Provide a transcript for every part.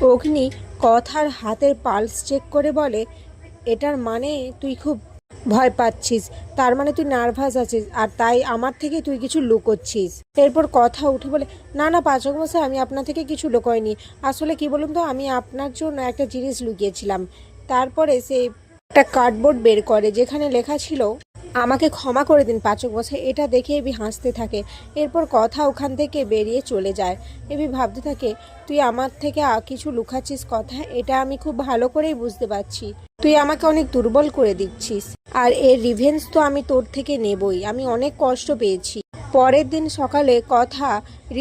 অগ্নি কথার হাতের pulse check করে বলে, এটার মানে তুই খুব ভয় পাচ্ছিস, তার মানে তুই নার্ভাস আছিস, আর তাই আমার থেকে তুই কিছু লুকোচ্ছিস। এরপর কথা উঠে বলে, না না পাচক মশাই আমি আপনার থেকে কিছু লুকোয়নি। আসলে কি বলুন তো, আমি আপনার জন্য একটা জিনিস লুকিয়েছিলাম। তারপরে সে একটা কার্ডবোর্ড বের করে, যেখানে লেখা ছিল আমাকে ক্ষমা করে দিন পাচক বসে এটা দেখে এবি হাসতে থাকে। এরপর কথা ওখান থেকে বেরিয়ে চলে যায়। এবি ভাবতে থাকে, তুই আমার থেকে কিছু লুকাচ্ছিস কথা? এটা আমি খুব ভালো করেই বুঝতে পারছি। তুই আমাকে অনেক দুর্বল করে দিচ্ছিস। আর এর রিভেন্স তো আমি তোর থেকে নেবই। আমি অনেক কষ্ট পেয়েছি। পরের দিন সকালে কথা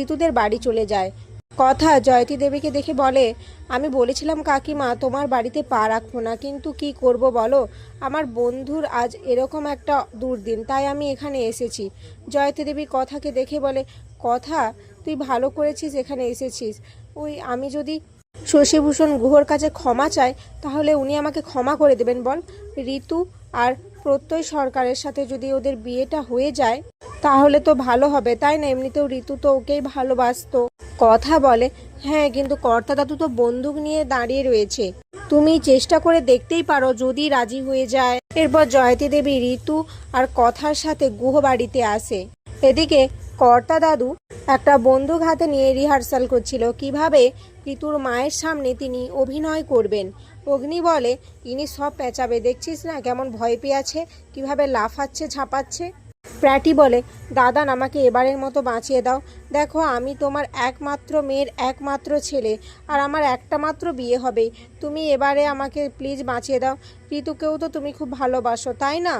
ঋতুদের বাড়ি চলে যায়। কথা। জয়তী দেবীকে দেখে বলে, আমি বলেছিলাম কাকিমা, তোমার বাড়িতে পা রাখব না, কিন্তু কি করব বলো? আমার বন্ধুর আজ এরকম একটা দুর্দিন, তাই আমি এখানে এসেছি। জয়তী দেবী কথাকে দেখে বলে, কথা? তুই ভালো করেছিস এখানে এসেছিস। ওই আমি যদি শশীভূষণ গুহর কাছে ক্ষমা চাই, তাহলে উনি আমাকে ক্ষমা করে দেবেন, বল। ঋতু আর প্রত্যয় সরকারের সাথে যদি ওদের বিয়েটা হয়ে যায়, তাহলে তো ভালো হবে, তাই না? এমনিতেও ঋতু তো ওকেই ভালোবাসতো। কথা বলে হ্যাঁ কিন্তু কর্তা দাদু তো বন্দুক নিয়ে দাঁড়িয়ে রয়েছে। তুমি চেষ্টা করে দেখতেই পারো যদি রাজি হয়ে যায়। এরপর জয়তী দেবী ঋতু আর কথার সাথে গুহ বাড়িতে আসে। এদিকে কর্তা দাদু একটা বন্দুক হাতে নিয়ে রিহার্সাল করছিল। কীভাবে? ঋতুর মায়ের সামনে তিনি অভিনয় করবেন। অগ্নি বলে, ইনি সব পেঁচাবে, দেখছিস না কেমন ভয় পেয়ে আছে কীভাবে লাফাচ্ছে, ঝাঁপাচ্ছে? প্র্যাটি বলে দাদান আমাকে এবারের মতো বাঁচিয়ে দাও। দেখো, আমি তোমার একমাত্র মেয়ের একমাত্র ছেলে, আর আমার একটা মাত্র বিয়ে হবে। তুমি এবারে আমাকে প্লিজ বাঁচিয়ে দাও। ঋতুকেও তো তুমি খুব ভালোবাসো, তাই না?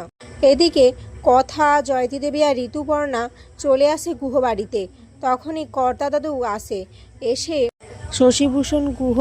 এদিকে কথা, জয়তী দেবী আর ঋতুপর্ণা চলে আসে গুহবাড়িতে। তখনই কর্তা দাদু আসে, এসে শশীভূষণ গুহ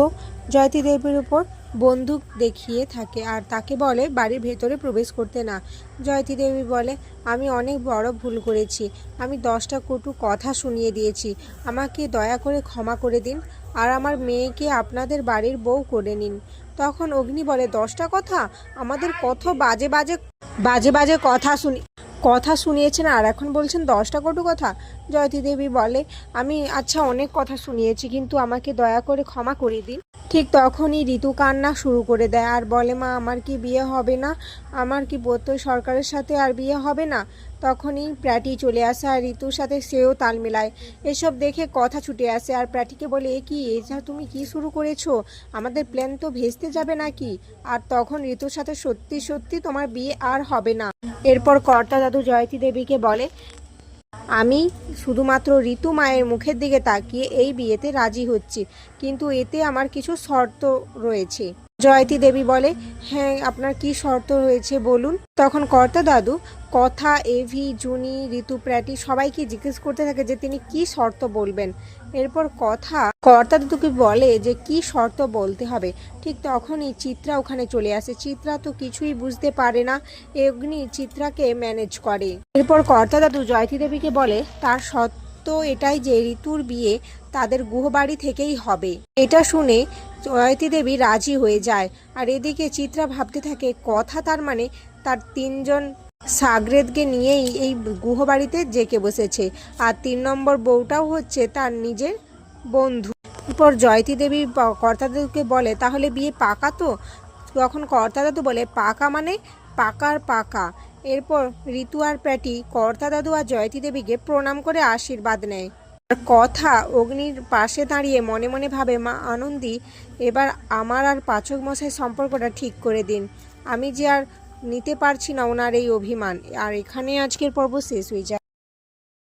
জয়তী দেবীর উপর বন্দুক দেখিয়ে থাকে আর তাকে বলে, বাড়ির ভেতরে প্রবেশ করতে না। জয়তী দেবী বলে, আমি অনেক বড় ভুল করেছি। আমি দশটা কটু কথা শুনিয়ে দিয়েছি। আমাকে দয়া করে ক্ষমা করে দিন আর আমার মেয়েকে আপনাদের বাড়ির বউ করে নিন। তখন অগ্নি বলে, দশটা কথা? আমাদের কত বাজে বাজে বাজে বাজে কথা শুনি কথা শুনিয়েছেন আর এখন বলছেন দশটা কটু কথা। জয়তী দেবী বলে, আমি আচ্ছা অনেক কথা শুনিয়েছি, কিন্তু আমাকে দয়া করে ক্ষমা করে দিন। ঠিক তখনই ঋতু কান্না শুরু করে দেয়। আর বলে, মা, আমার কি বিয়ে হবে না? আমার কি বৌদ্ধ সরকারের সাথে আর বিয়ে হবে না? তখনই প্র্যাটি চলে আসে আর ঋতুর সাথে সেও তাল মেলায়। এসব দেখে কথা ছুটে আসে আর প্র্যাটিকে বলে, এ কি এটা তুমি কি শুরু করেছ? আমাদের প্ল্যান তো ভেস্তে যাবে নাকি? আর তখন ঋতুর সাথে সত্যি সত্যি তোমার বিয়ে আর হবে না। এরপর কর্তা দাদু জয়তী দেবীকে বলে আমি শুধুমাত্র ঋতু মায়ের মুখের দিকে তাকিয়ে এই বিয়েতে রাজি হচ্ছি, কিন্তু এতে আমার কিছু শর্ত রয়েছে। জয়তী দেবী বলে হ্যাঁ আপনার কি শর্ত রয়েছে বলুন? তখন কর্তা দাদু, কথা এভি জুনি, ঋতু, প্র্যাটি সবাইকে জিজ্ঞেস করতে থাকে যে তিনি কি শর্ত বলবেন? এরপর কথা, কর্তা দাদুকে বলে যে কি শর্ত বলতে হবে। ঠিক তখনই চিত্রা ওখানে চলে আসে। চিত্রা তো কিছুই বুঝতে পারে না। অগ্নি চিত্রাকে ম্যানেজ করে। এরপর কর্তা দাদু জয়তী দেবীকে বলে, তার সত্য এটাই যে ঋতুর বিয়ে তাদের গুহবাড়ি থেকেই হবে। এটা শুনে জয়তী দেবী রাজি হয়ে যায়। আর এদিকে চিত্রা ভাবতে থাকে, কথা তার মানে তার তিনজন সাগরেদকে নিয়েই এই গুহবাড়িতে জেকে বসেছে। আর তিন নম্বর বউটাও হচ্ছে তার নিজের বন্ধু। এরপর জয়তী দেবী প- কর্তা দাদুকে বলে, তাহলে বিয়ে পাকা তো? তখন কর্তা দাদু বলে, পাকা মানে পাকার পাকা। এরপর ঋতু আর প্যাটি কর্তা দাদু আর জয়তী দেবীকে প্রণাম করে আশীর্বাদ নেয়। আর কথা অগ্নির পাশে দাঁড়িয়ে মনে মনে ভাবে, মা আনন্দী, এবার আমার আর পাচক মশাই সম্পর্কটা ঠিক করে দিন। আমি যে আর নিতে পারছি না ওনার এই অভিমান। আর এখানে আজকের পর্ব শেষ হয়ে যায়।